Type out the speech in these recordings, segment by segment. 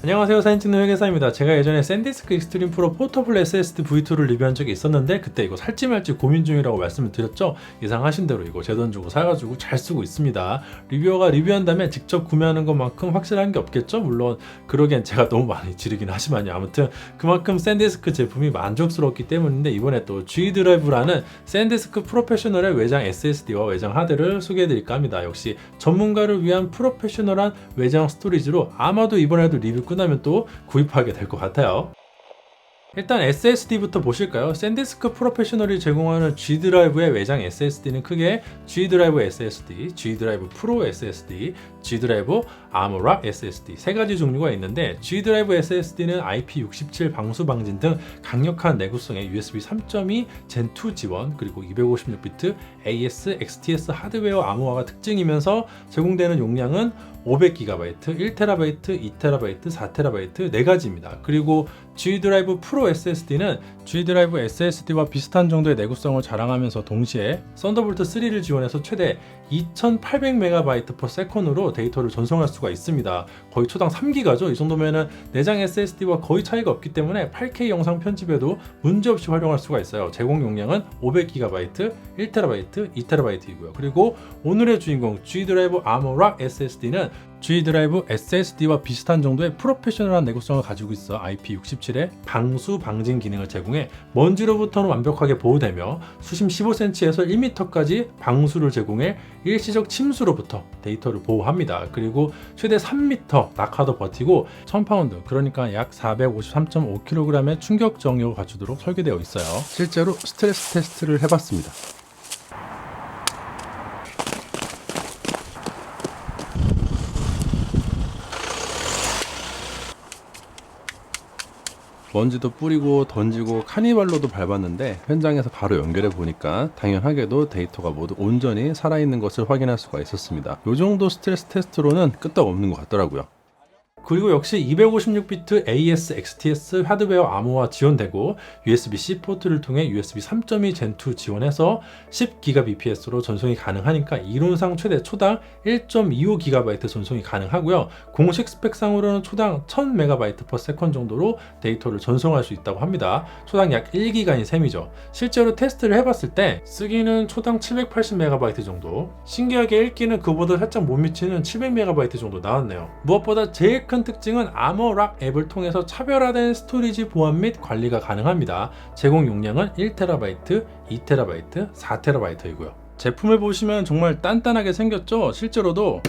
안녕하세요 사진 찍는 회계사입니다. 제가 예전에 샌디스크 익스트림 프로 포터블 SSD V2를 리뷰한 적이 있었는데 그때 이거 살지 말지 고민 중이라고 말씀을 드렸죠? 예상하신 대로 이거 제 돈 주고 사가지고 잘 쓰고 있습니다. 리뷰어가 리뷰한 다음에 직접 구매하는 것만큼 확실한 게 없겠죠? 물론 그러기엔 제가 너무 많이 지르긴 하지만요. 아무튼 그만큼 샌디스크 제품이 만족스럽기 때문인데 이번에 또 G 드라이브라는 샌디스크 프로페셔널의 외장 SSD와 외장 하드를 소개해드릴까 합니다. 역시 전문가를 위한 프로페셔널한 외장 스토리지로 아마도 이번에도 리뷰 끝나면 또 구입하게 될 것 같아요. 일단 SSD부터 보실까요? 샌디스크 프로페셔널이 제공하는 G 드라이브의 외장 SSD는 크게 G 드라이브 SSD, G 드라이브 프로 SSD, G 드라이브 아모락 SSD 세 가지 종류가 있는데 G 드라이브 SSD는 IP67 방수 방진 등 강력한 내구성의 USB 3.2 Gen 2 지원 그리고 256비트 AS, XTS 하드웨어 암호화가 특징이면서 제공되는 용량은 500GB, 1TB, 2TB, 4TB 네 가지입니다. 그리고 G 드라이브 프로 SSD는 G 드라이브 SSD와 비슷한 정도의 내구성을 자랑하면서 동시에 썬더볼트 3를 지원해서 최대 2800MB/s으로 데이터를 전송할 수가 있습니다. 거의 초당 3기가죠. 이 정도면은 내장 SSD와 거의 차이가 없기 때문에 8K 영상 편집에도 문제없이 활용할 수가 있어요. 제공 용량은 500GB, 1TB, 2TB이고요. 그리고 오늘의 주인공 G 드라이브 아모락 SSD는 G 드라이브 SSD와 비슷한 정도의 프로페셔널한 내구성을 가지고 있어 IP67의 방수 방진 기능을 제공해 먼지로부터는 완벽하게 보호되며 수심 15cm에서 1m까지 방수를 제공해 일시적 침수로부터 데이터를 보호합니다. 그리고 최대 3m 낙하도 버티고 1000파운드 그러니까 약 453.5kg의 충격 정력을 갖추도록 설계되어 있어요. 실제로 스트레스 테스트를 해봤습니다. 먼지도 뿌리고 던지고 카니발로도 밟았는데 현장에서 바로 연결해 보니까 당연하게도 데이터가 모두 온전히 살아있는 것을 확인할 수가 있었습니다. 이 정도 스트레스 테스트로는 끄떡없는 것 같더라고요. 그리고 역시 256비트 AS, XTS 하드웨어 암호화 지원되고 USB-C 포트를 통해 USB 3.2 Gen2 지원해서 10GBps로 전송이 가능하니까 이론상 최대 초당 1.25GB 전송이 가능하고요. 공식 스펙상으로는 초당 1000MB/s 정도로 데이터를 전송할 수 있다고 합니다. 초당 약 1기가인 셈이죠. 실제로 테스트를 해봤을 때 쓰기는 초당 780MB 정도, 신기하게 읽기는 그보다 살짝 못 미치는 700MB 정도 나왔네요. 무엇보다 제일 큰 특징은 아머락 앱을 통해서 차별화된 스토리지 보안 및 관리가 가능합니다. 제공 용량은 1TB, 2TB, 4TB이고요. 제품을 보시면 정말 단단하게 생겼죠? 실제로도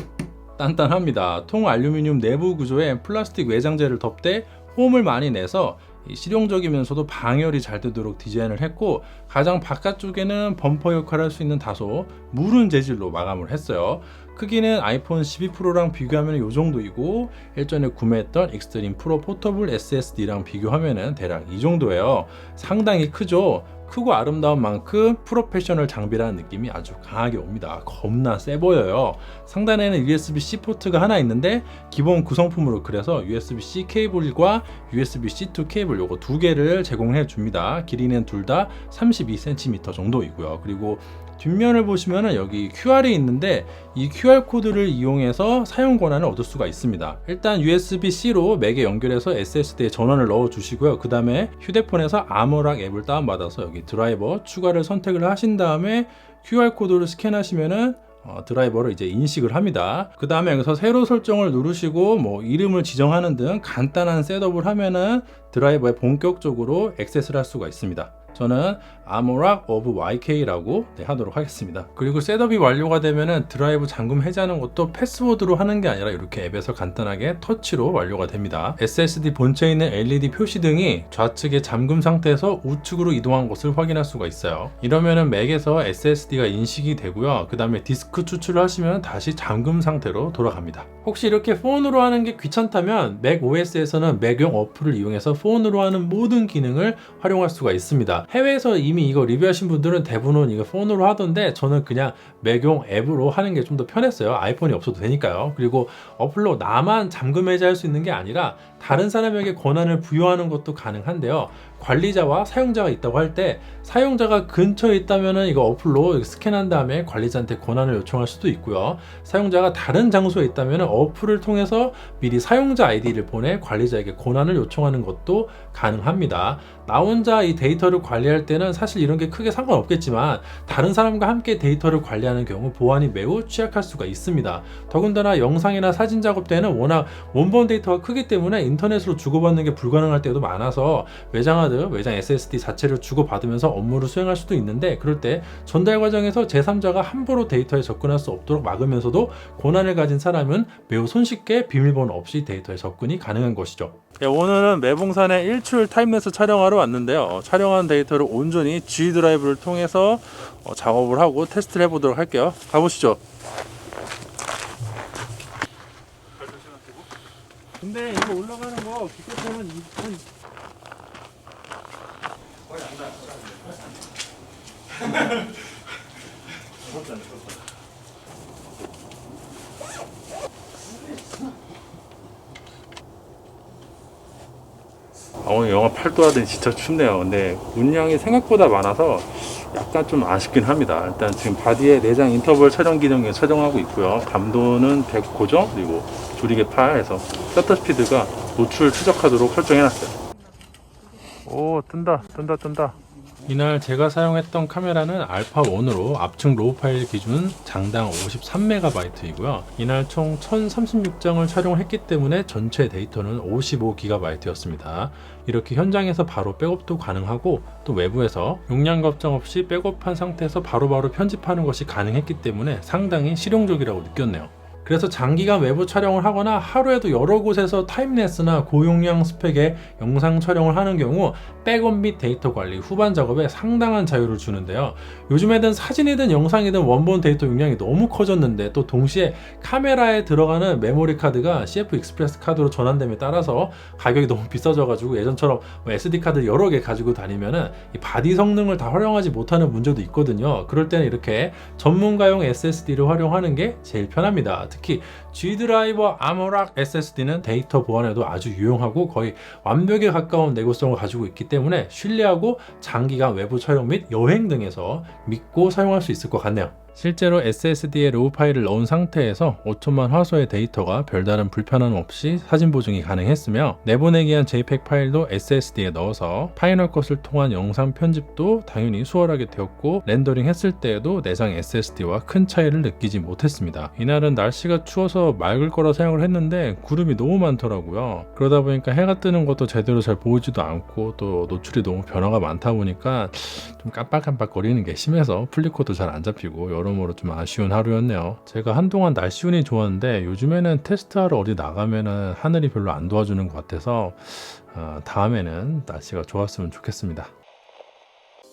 단단합니다. 통 알루미늄 내부 구조에 플라스틱 외장재를 덮대 홈을 많이 내서 실용적이면서도 방열이 잘 되도록 디자인을 했고 가장 바깥쪽에는 범퍼 역할을 할 수 있는 다소 무른 재질로 마감을 했어요. 크기는 아이폰 12 프로랑 비교하면 이 정도이고 일전에 구매했던 익스트림 프로 포터블 SSD랑 비교하면 대략 이 정도예요. 상당히 크죠. 크고 아름다운 만큼 프로페셔널 장비라는 느낌이 아주 강하게 옵니다. 겁나 세 보여요. 상단에는 USB-C 포트가 하나 있는데 기본 구성품으로 그래서 USB-C 케이블과 USB-C2 케이블 요거 두 개를 제공해 줍니다. 길이는 둘 다 32cm 정도이고요. 그리고 뒷면을 보시면은 여기 QR이 있는데 이 QR 코드를 이용해서 사용 권한을 얻을 수가 있습니다. 일단 USB-C로 맥에 연결해서 SSD에 전원을 넣어 주시고요. 그 다음에 휴대폰에서 아모락 앱을 다운받아서 여기 드라이버 추가를 선택을 하신 다음에 QR 코드를 스캔하시면은 어, 드라이버를 이제 인식을 합니다. 그 다음에 여기서 새로 설정을 누르시고 뭐 이름을 지정하는 등 간단한 셋업을 하면은 드라이버에 본격적으로 액세스를 할 수가 있습니다. 저는 아모락 오브 YK라고 네, 하도록 하겠습니다. 그리고 셋업이 완료가 되면은 드라이브 잠금 해제하는 것도 패스워드로 하는 게 아니라 이렇게 앱에서 간단하게 터치로 완료가 됩니다. SSD 본체에 있는 LED 표시 등이 좌측의 잠금 상태에서 우측으로 이동한 것을 확인할 수가 있어요. 이러면은 맥에서 SSD가 인식이 되고요. 그 다음에 디스크 추출을 하시면 다시 잠금 상태로 돌아갑니다. 혹시 이렇게 폰으로 하는 게 귀찮다면 맥 OS에서는 맥용 어플을 이용해서 폰으로 하는 모든 기능을 활용할 수가 있습니다. 해외에서 이미 이거 리뷰하신 분들은 대부분 이거 폰으로 하던데 저는 그냥 매경 앱으로 하는 게 좀 더 편했어요. 아이폰이 없어도 되니까요. 그리고 어플로 나만 잠금 해제할 수 있는 게 아니라 다른 사람에게 권한을 부여하는 것도 가능한데요. 관리자와 사용자가 있다고 할 때 사용자가 근처에 있다면은 이거 어플로 스캔한 다음에 관리자한테 권한을 요청할 수도 있고요. 사용자가 다른 장소에 있다면 어플을 통해서 미리 사용자 아이디를 보내 관리자에게 권한을 요청하는 것도 가능합니다. 나 혼자 이 데이터를 관리할 때는 사실 이런 게 크게 상관없겠지만 다른 사람과 함께 데이터를 관리하는 경우 보안이 매우 취약할 수가 있습니다. 더군다나 영상이나 사진 작업 때는 워낙 원본 데이터가 크기 때문에 인터넷으로 주고받는 게 불가능할 때도 많아서 외장 하드, 외장 SSD 자체를 주고받으면서 업무를 수행할 수도 있는데 그럴 때 전달 과정에서 제3자가 함부로 데이터에 접근할 수 없도록 막으면서도 권한을 가진 사람은 매우 손쉽게 비밀번호 없이 데이터에 접근이 가능한 것이죠. 네, 오늘은 매봉산의 일출 타임랩스 촬영하러 왔는데요. 어, 촬영한 데이터를 온전히 G 드라이브를 통해서 어, 작업을 하고 테스트를 해보도록 할게요. 가보시죠. 근데 이거 올라가는 거 기껏하면 한 아, 오늘 영하 8도 하더니 진짜 춥네요. 근데 문양이 생각보다 많아서 약간 좀 아쉽긴 합니다. 일단 지금 바디에 내장 인터벌 촬영 기능에 촬영하고 있고요. 감도는 100 고정 그리고 조리개 8에서 셔터 스피드가 노출 최적화도록 설정해놨어요. 오 뜬다 뜬다 뜬다. 이날 제가 사용했던 카메라는 알파 1으로 압축 로우 파일 기준 장당 53MB이고요. 이날 총 1036장을 촬영했기 때문에 전체 데이터는 55GB였습니다. 이렇게 현장에서 바로 백업도 가능하고 또 외부에서 용량 걱정 없이 백업한 상태에서 바로바로 편집하는 것이 가능했기 때문에 상당히 실용적이라고 느꼈네요. 그래서 장기간 외부 촬영을 하거나 하루에도 여러 곳에서 타임레스나 고용량 스펙의 영상 촬영을 하는 경우 백업 및 데이터 관리, 후반 작업에 상당한 자유를 주는데요. 요즘에는 사진이든 영상이든 원본 데이터 용량이 너무 커졌는데 또 동시에 카메라에 들어가는 메모리 카드가 CF 익스프레스 카드로 전환됨에 따라서 가격이 너무 비싸져가지고 예전처럼 뭐 SD 카드 여러 개 가지고 다니면은 이 바디 성능을 다 활용하지 못하는 문제도 있거든요. 그럴 때는 이렇게 전문가용 SSD를 활용하는 게 제일 편합니다. 특히 G 드라이버 아모락 SSD는 데이터 보안에도 아주 유용하고 거의 완벽에 가까운 내구성을 가지고 있기 때문에 신뢰하고 장기간 외부 촬영 및 여행 등에서 믿고 사용할 수 있을 것 같네요. 실제로 SSD에 로우 파일을 넣은 상태에서 5천만 화소의 데이터가 별다른 불편함 없이 사진 보증이 가능했으며 내보내기 위한 JPEG 파일도 SSD에 넣어서 파이널 컷을 통한 영상 편집도 당연히 수월하게 되었고 렌더링 했을 때에도 내장 SSD와 큰 차이를 느끼지 못했습니다. 이날은 날씨가 추워서 맑을 거라 생각을 했는데 구름이 너무 많더라고요. 그러다 보니까 해가 뜨는 것도 제대로 잘 보이지도 않고 또 노출이 너무 변화가 많다 보니까 좀 깜빡깜빡 거리는 게 심해서 플리코도 잘 안 잡히고 여러 모로 좀 아쉬운 하루였네요. 제가 한동안 날씨 운이 좋았는데 요즘에는 테스트하러 어디 나가면은 하늘이 별로 안 도와주는 것 같아서 어, 다음에는 날씨가 좋았으면 좋겠습니다.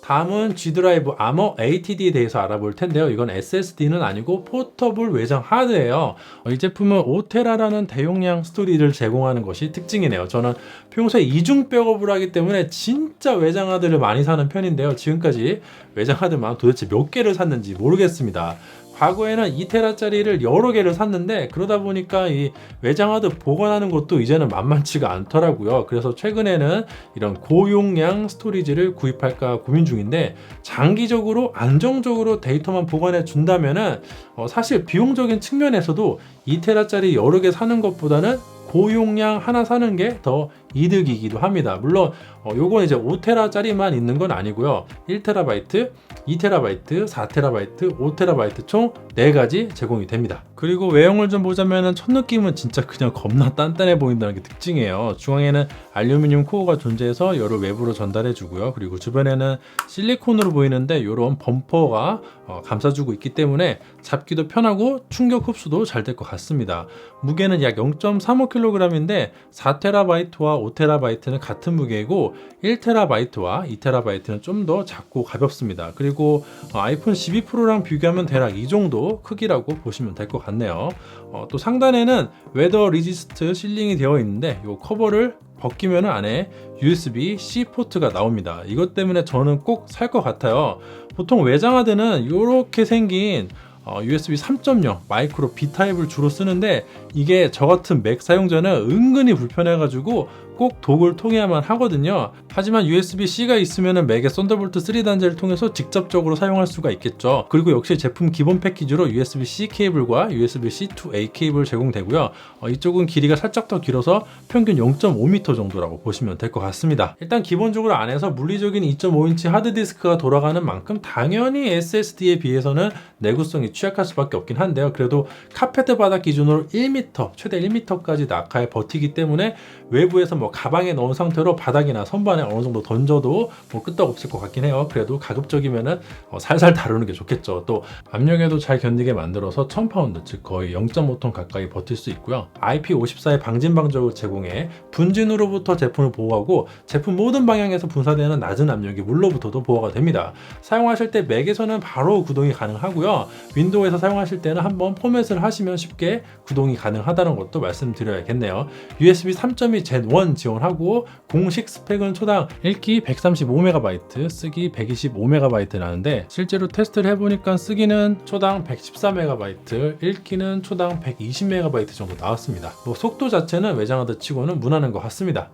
다음은 G 드라이브 아머 ATD에 대해서 알아볼 텐데요. 이건 SSD는 아니고 포터블 외장 하드예요. 어, 이 제품은 5테라라는 대용량 스토리를 제공하는 것이 특징이네요. 저는 평소에 이중 백업을 하기 때문에 진짜 외장 하드를 많이 사는 편인데요. 지금까지 외장 하드만 도대체 몇 개를 샀는지 모르겠습니다. 과거에는 2테라짜리를 여러 개를 샀는데 그러다 보니까 이 외장하드 보관하는 것도 이제는 만만치가 않더라고요. 그래서 최근에는 이런 고용량 스토리지를 구입할까 고민 중인데 장기적으로 안정적으로 데이터만 보관해 준다면은 어 사실 비용적인 측면에서도 2테라짜리 여러 개 사는 것보다는 고용량 하나 사는 게 더 이득이기도 합니다. 물론 어, 요건 이제 5테라짜리만 있는 건 아니고요. 1테라바이트, 2테라바이트, 4테라바이트, 5테라바이트 총 4가지 제공이 됩니다. 그리고 외형을 좀 보자면은 첫 느낌은 진짜 그냥 겁나 단단해 보인다는 게 특징이에요. 중앙에는 알루미늄 코어가 존재해서 열을 외부로 전달해 주고요. 그리고 주변에는 실리콘으로 보이는데 이런 범퍼가 어, 감싸주고 있기 때문에 잡기도 편하고 충격 흡수도 잘 될 것 같습니다. 무게는 약 0.35kg인데 4테라바이트와 5테라바이트는 같은 무게이고 1테라바이트와 2테라바이트는 좀 더 작고 가볍습니다. 그리고 어, 아이폰 12 프로랑 비교하면 대략 이 정도 크기라고 보시면 될 것. 같네요. 어, 또 상단에는 웨더 리지스트 실링이 되어 있는데 이 커버를 벗기면 안에 USB-C 포트가 나옵니다. 이것 때문에 저는 꼭 살 것 같아요. 보통 외장하드는 이렇게 생긴 어, USB 3.0 마이크로 B 타입을 주로 쓰는데 이게 저 같은 맥 사용자는 은근히 불편해가지고 꼭 독을 통해야만 하거든요. 하지만 USB-C가 있으면 맥의 썬더볼트 3 단자를 통해서 직접적으로 사용할 수가 있겠죠. 그리고 역시 제품 기본 패키지로 USB-C 케이블과 USB-C to A 케이블 제공되고요. 어, 이쪽은 길이가 살짝 더 길어서 평균 0.5m 정도라고 보시면 될 것 같습니다. 일단 기본적으로 안에서 물리적인 2.5인치 하드디스크가 돌아가는 만큼 당연히 SSD에 비해서는 내구성이 취약할 수밖에 없긴 한데요. 그래도 카페트 바닥 기준으로 1m, 최대 1m까지 낙하에 버티기 때문에 외부에서 뭐 가방에 넣은 상태로 바닥이나 선반에 어느 정도 던져도 뭐 끄떡없을 것 같긴 해요. 그래도 가급적이면은 어, 살살 다루는 게 좋겠죠. 또 압력에도 잘 견디게 만들어서 1000파운드, 즉 거의 0.5톤 가까이 버틸 수 있고요. IP54의 방진 방적을 제공해 분진으로부터 제품을 보호하고 제품 모든 방향에서 분사되는 낮은 압력이 물로부터도 보호가 됩니다. 사용하실 때 맥에서는 바로 구동이 가능하고요. 윈도우에서 사용하실 때는 한번 포맷을 하시면 쉽게 구동이 가능하다는 것도 말씀드려야겠네요. USB 3.2 Gen 1 지원하고 공식 스펙은 초당 읽기 135MB, 쓰기 125MB 나는데 실제로 테스트를 해보니까 쓰기는 초당 114MB, 읽기는 초당 120MB 정도 나왔습니다. 뭐 속도 자체는 외장하드 치고는 무난한 것 같습니다.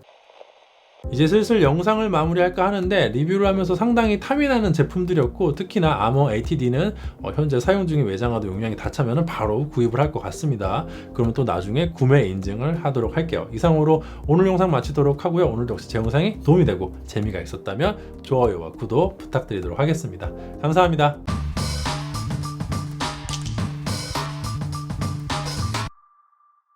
이제 슬슬 영상을 마무리할까 하는데 리뷰를 하면서 상당히 탐이 나는 제품들이었고 특히나 아머 ATD는 어, 현재 사용 중인 외장하드 용량이 다 차면 바로 구입을 할 것 같습니다. 그러면 또 나중에 구매 인증을 하도록 할게요. 이상으로 오늘 영상 마치도록 하고요. 오늘도 역시 제 영상이 도움이 되고 재미가 있었다면 좋아요와 구독 부탁드리도록 하겠습니다. 감사합니다.